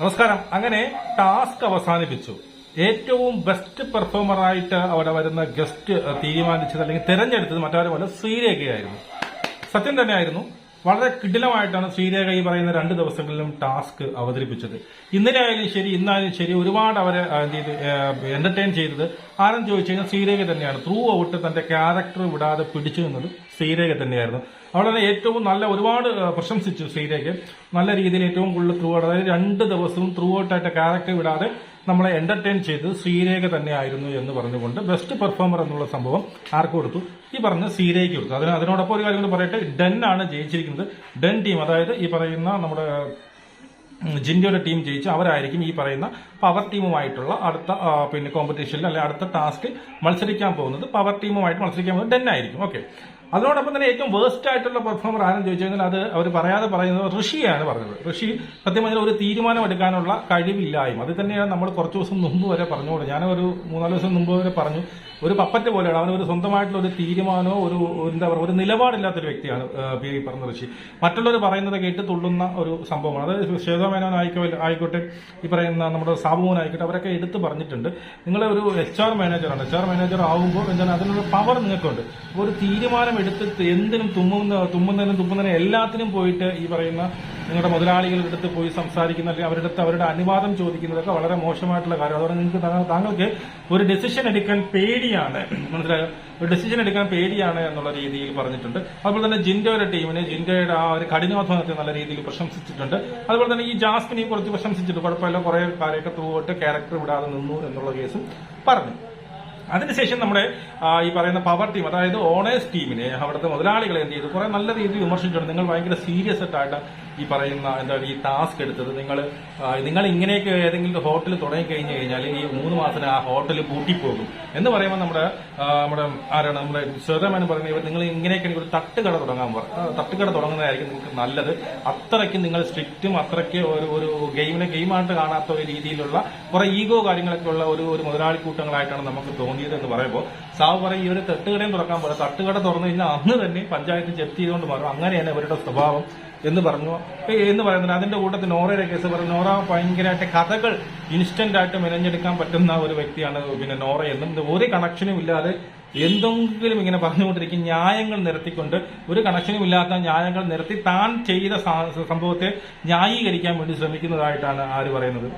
നമസ്കാരം. അങ്ങനെ ടാസ്ക് അവസാനിപ്പിച്ചു. ഏറ്റവും ബെസ്റ്റ് പെർഫോമർ ആയിട്ട് അവിടെ വരുന്ന ഗസ്റ്റ് തീരുമാനിച്ചത് അല്ലെങ്കിൽ തിരഞ്ഞെടുത്തത് മറ്റാരുമല്ല ശ്രീരേഖയായിരുന്നു. സത്യം തന്നെയായിരുന്നു. വളരെ കിടിലമായിട്ടാണ് ശ്രീരേഖ ഈ പറയുന്ന രണ്ട് ദിവസങ്ങളിലും ടാസ്ക് അവതരിപ്പിച്ചത്. ഇന്നലെ ആയാലും ശരി ഇന്നായാലും ശരി ഒരുപാട് അവരെ എന്ത് ചെയ്ത് എന്റർടൈൻ ചെയ്തത്. ആരും ചോദിച്ചു കഴിഞ്ഞാൽ ശ്രീരേഖ തന്നെയാണ്. ത്രൂ ഔട്ട് തന്റെ ക്യാരക്ടർ വിടാതെ പിടിച്ചു നിന്നത് ശ്രീരേഖ തന്നെയായിരുന്നു. അവിടെ ഏറ്റവും നല്ല ഒരുപാട് പ്രശംസിച്ചു ശ്രീരേഖ. നല്ല രീതിയിൽ ഏറ്റവും കൂടുതൽ ത്രൂ ഔട്ട് അതായത് രണ്ട് ദിവസവും ത്രൂ ഔട്ടായിട്ട് ക്യാരക്ടർ വിടാതെ നമ്മളെ എന്റർടൈൻ ചെയ്ത് ശ്രീരേഖ തന്നെയായിരുന്നു എന്ന് പറഞ്ഞുകൊണ്ട് ബെസ്റ്റ് പെർഫോമർ എന്നുള്ള സംഭവം ആർക്ക് കൊടുത്തു? ഈ പറഞ്ഞ ശ്രീരേഖ കൊടുത്തു. അതിന് അതിനോടൊപ്പം ഒരു കാര്യം കൂടി പറയട്ടെ. ഡെൻ ആണ് ജയിച്ചിരിക്കുന്നത്. ഡെൻ ടീം അതായത് ഈ പറയുന്ന നമ്മുടെ ജിൻഡോയുടെ ടീം ജയിച്ച് അവരായിരിക്കും ഈ പറയുന്ന പവർ ടീമുമായിട്ടുള്ള അടുത്ത പിന്നെ കോമ്പറ്റീഷനിൽ അല്ലെങ്കിൽ അടുത്ത ടാസ്ക് മത്സരിക്കാൻ പോകുന്നത്. പവർ ടീമുമായിട്ട് മത്സരിക്കാൻ പോകുന്നത് ഡെൻ ആയിരിക്കും. ഓക്കെ അതോടൊപ്പം തന്നെ ഏറ്റവും വേസ്റ്റ് ആയിട്ടുള്ള പെർഫോമർ ആരും ചോദിച്ചു കഴിഞ്ഞാൽ അത് അവർ പറയാതെ പറയുന്നത് ഋഷിയാണ് പറഞ്ഞത്. ഋഷി സത്യം പറഞ്ഞാൽ ഒരു തീരുമാനം എടുക്കാനുള്ള കഴിവില്ലായ്മ. അത് തന്നെയാണ് നമ്മൾ കുറച്ച് ദിവസം മുമ്പ് വരെ പറഞ്ഞു ഞാൻ ഒരു മൂന്നാൽ ദിവസം മുമ്പ് വരെ പറഞ്ഞു. ഒരു പപ്പറ്റ് പോലെയാണ്. അവൻ ഒരു സ്വന്തമായിട്ടുള്ള ഒരു തീരുമാനമോ ഒരു എന്താ പറയുക ഒരു നിലപാടില്ലാത്തൊരു വ്യക്തിയാണ് പി പറഞ്ഞ ഋഷി. മറ്റുള്ളവർ പറയുന്നത് കേട്ട് തുള്ളുന്ന ഒരു സംഭവമാണ്. അത് ശ്വേതമേനോൻ ആയിക്കോ ആയിക്കോട്ടെ ഈ പറയുന്ന നമ്മുടെ സാബുമോൻ ആയിക്കോട്ടെ അവരൊക്കെ എടുത്ത് പറഞ്ഞിട്ടുണ്ട്. നിങ്ങളെ ഒരു എച്ച് ആർ മാനേജറാണ് എച്ച് ആർ മാനേജർ ആവുമ്പോൾ എന്താണ് അതിനുള്ള പവർ നിങ്ങൾക്കുണ്ട്. ഒരു തീരുമാനം എടുത്ത് എന്തിനും തുമ്മുന്ന തുമ്മുന്നതിനും തുമ്മുന്നതിനും എല്ലാത്തിനും പോയിട്ട് ഈ പറയുന്ന നിങ്ങളുടെ മുതലാളികളുടെ അടുത്ത് പോയി സംസാരിക്കുന്ന അല്ലെങ്കിൽ അവരുടെ അടുത്ത് അവരുടെ അനുവാദം ചോദിക്കുന്നതൊക്കെ വളരെ മോശമായിട്ടുള്ള കാര്യം. അതുകൊണ്ട് നിങ്ങൾക്ക് താങ്കൾ- താങ്കൾക്ക് ഒരു ഡെസിഷൻ എടുക്കാൻ പേടിയാണ്. മനസ്സിലായോ? ഒരു ഡെസിഷൻ എടുക്കാൻ പേടിയാണ് എന്നുള്ള രീതിയിൽ പറഞ്ഞിട്ടുണ്ട്. അതുപോലെ തന്നെ ജിൻഡോയുടെ ടീമിനെ ജിൻഡോയുടെ ആ ഒരു കഠിനാധ്വാനത്തെ നല്ല രീതിയിൽ പ്രശംസിച്ചിട്ടുണ്ട്. അതുപോലെ തന്നെ ഈ ജാസ്മിനെ കുറച്ച് പ്രശംസിച്ചിട്ടുണ്ട്. കുഴപ്പമില്ല കുറെ കാര്യമൊക്കെ തൂവോട്ട് ക്യാരക്ടർ വിടാതെ നിന്നു എന്നുള്ള കേസും പറഞ്ഞു. അതിനുശേഷം നമ്മുടെ ഈ പറയുന്ന പവർ ടീം അതായത് ഓണേഴ്സ് ടീമിനെ അവിടുത്തെ മുതലാളികളെ എന്ത് ചെയ്തു? കുറെ നല്ല രീതിയിൽ വിമർശിച്ചിട്ടുണ്ട്. നിങ്ങൾ ഭയങ്കര സീരിയസ് ആയിട്ടാണ് ഈ പറയുന്ന എന്താ ഈ ടാസ്ക് എടുത്തത്. നിങ്ങൾ നിങ്ങൾ ഇങ്ങനെയൊക്കെ ഏതെങ്കിലും ഹോട്ടൽ തുടങ്ങി കഴിഞ്ഞു കഴിഞ്ഞാൽ ഈ മൂന്ന് മാസത്തിന് ആ ഹോട്ടൽ പൂട്ടിപ്പോകും. എന്ന് പറയുമ്പോൾ നമ്മുടെ നമ്മുടെ ആരാണ്? നമ്മുടെ ശ്വേതമേനൻ പറയുന്നത് നിങ്ങൾ ഇങ്ങനെയൊക്കെ ഒരു തട്ടുകട തുടങ്ങാൻ പറ തട്ടുകട തുടങ്ങുന്നതായിരിക്കും നിങ്ങൾക്ക് നല്ലത്. അത്രയ്ക്ക് നിങ്ങൾ സ്ട്രിക്റ്റും അത്രയ്ക്ക് ഒരു ഒരു ഗെയിമിനെ ഗെയിമായിട്ട് കാണാത്ത ഒരു രീതിയിലുള്ള കുറെ ഈഗോ കാര്യങ്ങളൊക്കെ ഉള്ള ഒരു ഒരു മുതലാളി കൂട്ടങ്ങളായിട്ടാണ് നമുക്ക് തോന്നിയത് എന്ന് പറയുമ്പോൾ സാവ് പറയും ഒരു തട്ടുകടയും തുറക്കാൻ പോലെ തട്ടുകട തുറന്നു കഴിഞ്ഞാൽ അന്ന് തന്നെ പഞ്ചായത്ത് ജപ്തി ചെയ്തുകൊണ്ട് മാറും. അങ്ങനെയാണ് ഇവരുടെ സ്വഭാവം എന്ന് പറഞ്ഞു. എന്ന് പറയുന്നത് അതിന്റെ കൂട്ടത്തിൽ നോറയുടെ കേസ് പറഞ്ഞു നോറ ഭയങ്കരമായിട്ട് കഥകൾ ഇൻസ്റ്റന്റ് ആയിട്ട് മെനഞ്ഞെടുക്കാൻ പറ്റുന്ന ഒരു വ്യക്തിയാണ് പിന്നെ നോറ എന്നും. ഒരു കണക്ഷനും ഇല്ലാതെ എന്തെങ്കിലും ഇങ്ങനെ പറഞ്ഞുകൊണ്ടിരിക്കും. ന്യായങ്ങൾ നിരത്തിക്കൊണ്ട് ഒരു കണക്ഷനും ഇല്ലാത്ത ന്യായങ്ങൾ നിരത്തി താൻ ചെയ്ത സംഭവത്തെ ന്യായീകരിക്കാൻ വേണ്ടി ശ്രമിക്കുന്നതായിട്ടാണ് ആര് പറയുന്നത്.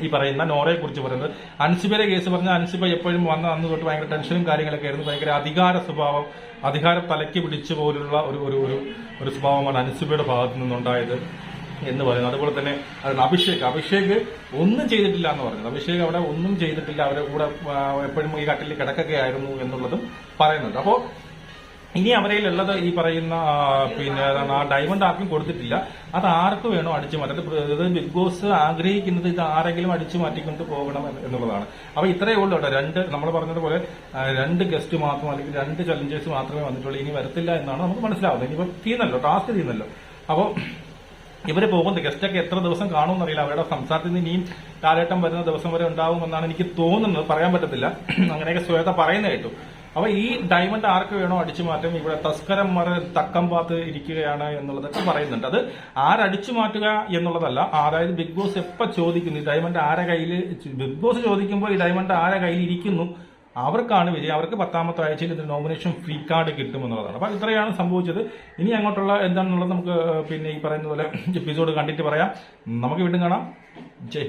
ഈ പറയുന്ന നോറയെ കുറിച്ച് പറയുന്നത്. അൻസിബയുടെ കേസ് പറഞ്ഞ അൻസിബ എപ്പോഴും വന്ന അന്ന് തൊട്ട് ഭയങ്കര ടെൻഷനും കാര്യങ്ങളൊക്കെ ആയിരുന്നു. ഭയങ്കര അധികാര സ്വഭാവം അധികാര തലയ്ക്ക് പിടിച്ച് പോലുള്ള ഒരു ഒരു ഒരു ഒരു സ്വഭാവമാണ് അൻസിബയുടെ ഭാഗത്തു നിന്നുണ്ടായത് എന്ന് പറയുന്നത്. അതുപോലെ തന്നെ അഭിഷേക് അഭിഷേക് ഒന്നും ചെയ്തിട്ടില്ല എന്ന് പറഞ്ഞത് അഭിഷേക് അവിടെ ഒന്നും ചെയ്തിട്ടില്ല. അവരുടെ കൂടെ എപ്പോഴും ഈ കട്ടിൽ കിടക്കുകയായിരുന്നു എന്നുള്ളതും പറയുന്നുണ്ട്. അപ്പോൾ ഇനി അവരയിലുള്ളത് ഈ പറയുന്ന പിന്നെ ആ ഡയമണ്ട് ആർക്കും കൊടുത്തിട്ടില്ല. അത് ആർക്ക് വേണോ അടിച്ചു മാറ്റാം ബിഗ് ബോസ് ആഗ്രഹിക്കുന്നത് ഇത് ആരെങ്കിലും അടിച്ചു മാറ്റിക്കൊണ്ട് പോകണം എന്നുള്ളതാണ്. അപ്പൊ ഇത്രയേ ഉള്ളൂ കേട്ടോ. രണ്ട് നമ്മൾ പറഞ്ഞതുപോലെ രണ്ട് ഗസ്റ്റ് മാത്രം അല്ലെങ്കിൽ രണ്ട് ചലഞ്ചേഴ്സ് മാത്രമേ വന്നിട്ടുള്ളൂ. ഇനി വരത്തില്ല എന്നാണ് നമുക്ക് മനസ്സിലാവുന്നത്. ഇനിയിപ്പോ തീർന്നല്ലോ ടാസ്ക് തീർന്നല്ലോ അപ്പോൾ ഇവർ പോകുന്നത് ഗസ്റ്റൊക്കെ എത്ര ദിവസം കാണുമെന്നറിയില്ല. അവരുടെ സംസാരത്തിൽ നിന്ന് ഇനിയും കാലഘട്ടം വരുന്ന ദിവസം വരെ ഉണ്ടാവുമെന്നാണ് എനിക്ക് തോന്നുന്നത്. പറയാൻ പറ്റത്തില്ല. അങ്ങനെയൊക്കെ ശ്വേത പറയുന്ന കേട്ടു. അപ്പൊ ഈ ഡയമണ്ട് ആർക്ക് വേണോ അടിച്ചു മാറ്റം? ഇവിടെ തസ്കരം മറ തക്കം പാത്ത് ഇരിക്കുകയാണ് എന്നുള്ളതൊക്കെ പറയുന്നുണ്ട്. അത് ആരടിച്ചു മാറ്റുക എന്നുള്ളതല്ല. അതായത് ബിഗ് ബോസ് എപ്പോ ചോദിക്കുന്നു? ഈ ഡയമണ്ട് ആരെ കയ്യിൽ ബിഗ് ബോസ് ചോദിക്കുമ്പോൾ ഈ ഡയമണ്ട് ആരെ കയ്യിൽ ഇരിക്കുന്നു? അവർക്കാണ് വിജയം. അവർക്ക് പത്താമത്തെ ആഴ്ചയിൽ ഇതിന് നോമിനേഷൻ ഫ്രീ കാർഡ് കിട്ടുമെന്നുള്ളതാണ്. അപ്പൊ ഇത്രയാണ് സംഭവിച്ചത്. ഇനി അങ്ങോട്ടുള്ള എന്താണെന്നുള്ളത് നമുക്ക് പിന്നെ ഈ പറയുന്ന പോലെ എപ്പിസോഡ് കണ്ടിട്ട് പറയാം. നമുക്ക് വീണ്ടും കാണാം. ജയ്